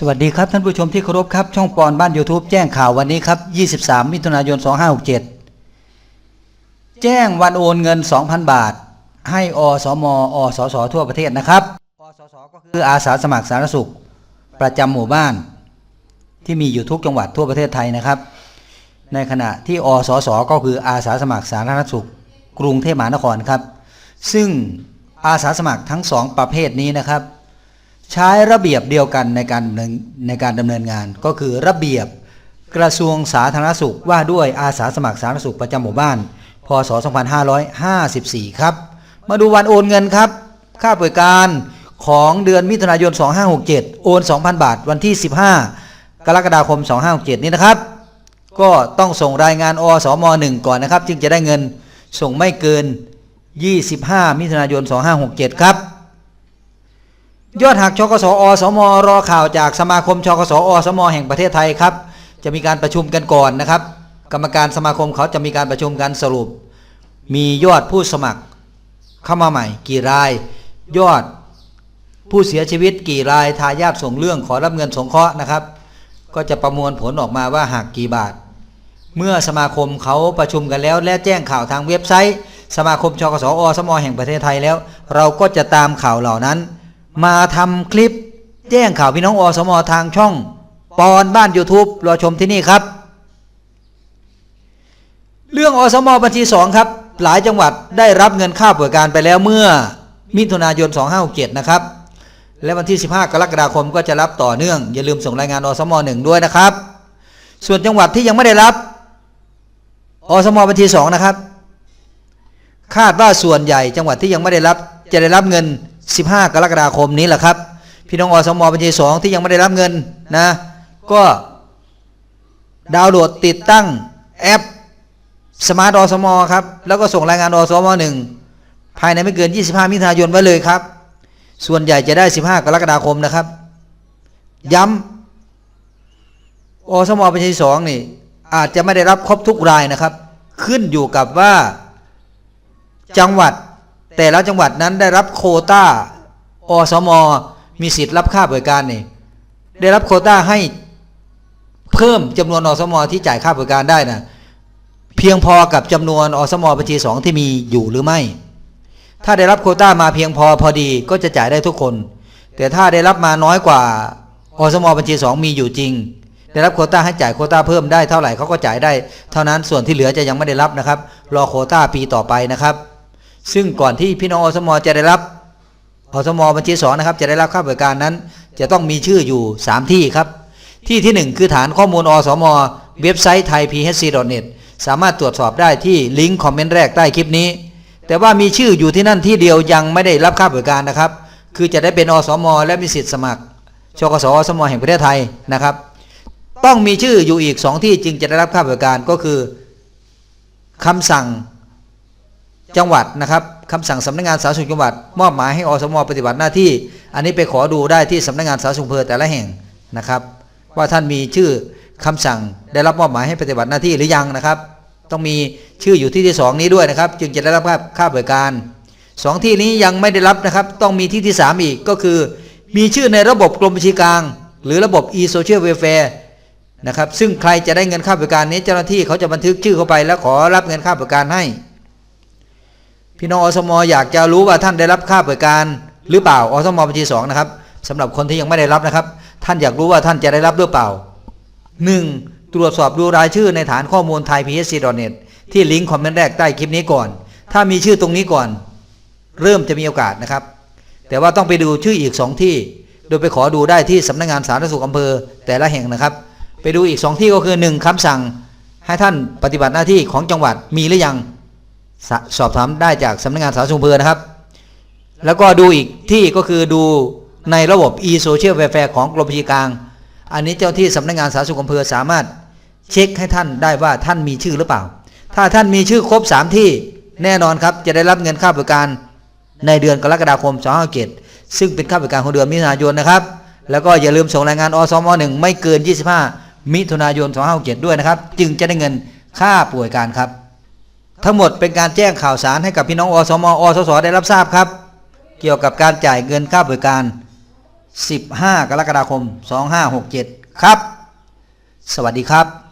สวัสดีครับท่านผู้ชมที่เคารพครับช่องปอนบ้าน YouTube แจ้งข่าววันนี้ครับ 23 มิถุนายน 2567 แจ้งวันโอนเงิน 2,000 บาท ให้อสมอสสทั่วประเทศนะครับอสสก็คืออาสาสมัครสาธารณสุข ประจำหมู่บ้าน ที่มีอยู่ทุกจังหวัดทั่วประเทศไทยนะครับ ในขณะที่อสสก็คืออาสาสมัครสาธารณสุข กรุงเทพมหานครครับ ซึ่งอาสาสมัครทั้งสองประเภทนี้นะครับ ใช้ระเบียบเดียวกันในการดำเนินในการดำเนินงาน ก็คือระเบียบกระทรวงสาธารณสุขว่าด้วยอาสาสมัครสาธารณสุขประจำหมู่บ้าน พศ 2554 ครับ มาดูวันโอนเงินครับ ค่าบริการของเดือนมิถุนายน 2567 โอน 2,000 บาท วันที่ 15 กรกฎาคม 2567 นี้นะครับ ก็ต้องส่งรายงานอสม 1 ก่อนนะครับ จึงจะได้เงินส่งไม่เกิน 25 มิถุนายน 2567 ครับ ยอดหักชกสอสมรอข่าวจากสมาคมชกสอสมแห่งประเทศไทยครับ จะมีการประชุมกันก่อนนะครับ กรรมการสมาคมเขาจะมีการประชุมกันสรุป มียอดผู้สมัครเข้ามาใหม่ กี่ราย ยอดผู้เสียชีวิตกี่รายทายาทส่งเรื่องขอรับเงินสงเคราะห์นะครับ ก็จะประมวลผลออกมาว่าหักกี่บาท เมื่อสมาคมเขาประชุมกันแล้ว และแจ้งข่าวทางเว็บไซต์ สมาคมชกสอสมแห่งประเทศไทยแล้ว เราก็จะตามข่าวเหล่านั้น มาทำคลิป แจ้งข่าวพี่น้องอสมอทางช่อง ปอนบ้าน YouTube รอชมที่นี่ครับ เรื่องอสมอบัญชีสองครับ หลายจังหวัดได้รับเงินค่าบริการไปแล้วเมื่อมิถุนายน 2567 นะครับ และวันที่ 15 กรกฎาคมก็จะรับต่อเนื่อง อย่าลืมส่งรายงานอสมอหนึ่งด้วยนะครับ ส่วนจังหวัดที่ยังไม่ได้รับอสมอบัญชีสองนะครับ คาดว่าส่วนใหญ่จังหวัดที่ยังไม่ได้รับจะได้รับเงิน 15 กรกฎาคมนี้แหละครับ พี่น้องอสมบัญชีสองที่ยังไม่ได้รับเงินนะ ก็ดาวน์โหลดติดตั้งแอปสมาร์ทอสมอครับ แล้วก็ส่งรายงานอสมหนึ่งภายในไม่เกิน 25 มิถุนายนไว้เลยครับ ส่วนใหญ่จะได้ 15 กรกฎาคมนะครับ ย้ำอสมบัญชีสองนี่ อาจจะไม่ได้รับครบทุกรายนะครับ ขึ้นอยู่กับว่าจังหวัด แต่ละจังหวัดนั้นได้รับโควต้าอสม มีสิทธิ์รับค่าบริการนี่ได้รับโคต้าให้เพิ่มจำนวนอสม ที่จ่ายค่าบริการได้นะเพียงพอกับจำนวนอสมบัญชีสองที่มีอยู่หรือไม่ ถ้าได้รับโคต้ามาเพียงพอพอดีก็จะจ่ายได้ทุกคน แต่ถ้าได้รับมาน้อยกว่าอสมบัญชีสองมีอยู่จริง ได้รับโคต้าให้จ่ายโคต้าเพิ่มได้เท่าไหร่เขาก็จ่ายได้ เท่านั้นส่วนที่เหลือจะยังไม่ได้รับนะครับ รอโคต้าปีต่อไปนะครับ ซึ่งก่อนที่พี่น้องอสมจะได้รับอสมบัญชีสองนะครับ จะได้รับค่าบริการนั้น จะต้องมีชื่ออยู่ 3 ที่ครับ ที่ที่ 1 คือฐานข้อมูลอสมเว็บไซต์ไทย phc.net สามารถตรวจสอบได้ที่ลิงก์คอมเมนต์แรกใต้คลิปนี้ แต่ว่ามีชื่ออยู่ที่นั่นที่เดียวยังไม่ได้รับค่าบริการนะครับ คือจะได้เป็นอสมและมีสิทธิ์สมัครชกสอสมแห่งประเทศไทยนะครับ ต้องมีชื่ออยู่อีก 2 ที่จึงจะได้รับค่าบริการก็คือคำสั่ง จังหวัดนะครับคำสั่งสำนักงานสาธารณสุขจังหวัด มอบหมายให้อสมปฏิบัติหน้าที่ อันนี้ไปขอดูได้ที่สำนักงานสาธารณสุขอำเภอแต่ละแห่งนะครับ ว่าท่านมีชื่อคำสั่งได้รับมอบหมายให้ปฏิบัติหน้าที่หรือยังนะครับ ต้องมีชื่ออยู่ที่ที่สองนี้ด้วยนะครับ จึงจะได้รับค่าค่าบริการสองที่นี้ยังไม่ได้รับนะครับ ต้องมีที่ที่สามอีกก็คือ มีชื่อในระบบกรมบัญชีกลาง หรือระบบ e-social welfare นะครับซึ่งใครจะได้เงินค่าบริการนี้เจ้าหน้าที่เขาจะบันทึกชื่อเข้าไป แล้วขอรับเงินค่าบริการให้ พี่น้องอสมอยากจะรู้ว่าท่านได้รับค่าบริการ หรือเปล่าอสมบัญชีสองนะครับสำหรับคนที่ยังไม่ได้รับนะครับ ท่านอยากรู้ว่าท่านจะได้รับหรือเปล่า 1. ตรวจสอบดูรายชื่อในฐานข้อมูลไทย phc.net ที่ลิงก์คอมเมนต์แรกใต้คลิปนี้ก่อน ถ้ามีชื่อตรงนี้ก่อน เริ่มจะมีโอกาสนะครับ แต่ว่าต้องไปดูชื่ออีก 2 ที่ โดยไปขอดูได้ที่สำนักงานสาธารณสุขอำเภอแต่ละแห่งนะครับ ไปดูอีก 2 ที่ก็คือ 1คำสั่ง ให้ท่านปฏิบัติหน้าที่ของจังหวัดมีหรือยัง สอบถามได้จากสำนักงานสาธารณสุขอำเภอนะครับ แล้วก็ดูอีกที่ก็คือดูในระบบ e-social welfare ของกรมบัญชีกลาง อันนี้เจ้าที่สำนักงานสาธารณสุขอำเภอสามารถเช็คให้ท่านได้ว่าท่านมีชื่อหรือเปล่า ถ้าท่านมีชื่อครบ 3 ที่แน่นอนครับจะได้รับเงินค่าบริการในเดือนกรกฎาคม2 5 7ซึ่งเป็นค่าบริการของเดือนมิถุนายนนะครับ แล้วก็อย่าลืมส่งรายงานอสม 1 ไม่เกิน 25 มิถุนายน2 5 7ด้วยนะครับ จึงจะได้เงินค่าป่วยการครับ ทั้งหมดเป็นการแจ้งข่าวสารให้กับพี่น้องอสมอสสได้รับทราบครับ เกี่ยวกับการจ่ายเงินค่าบริการ 15 กรกฎาคม 2567 ครับ สวัสดีครับ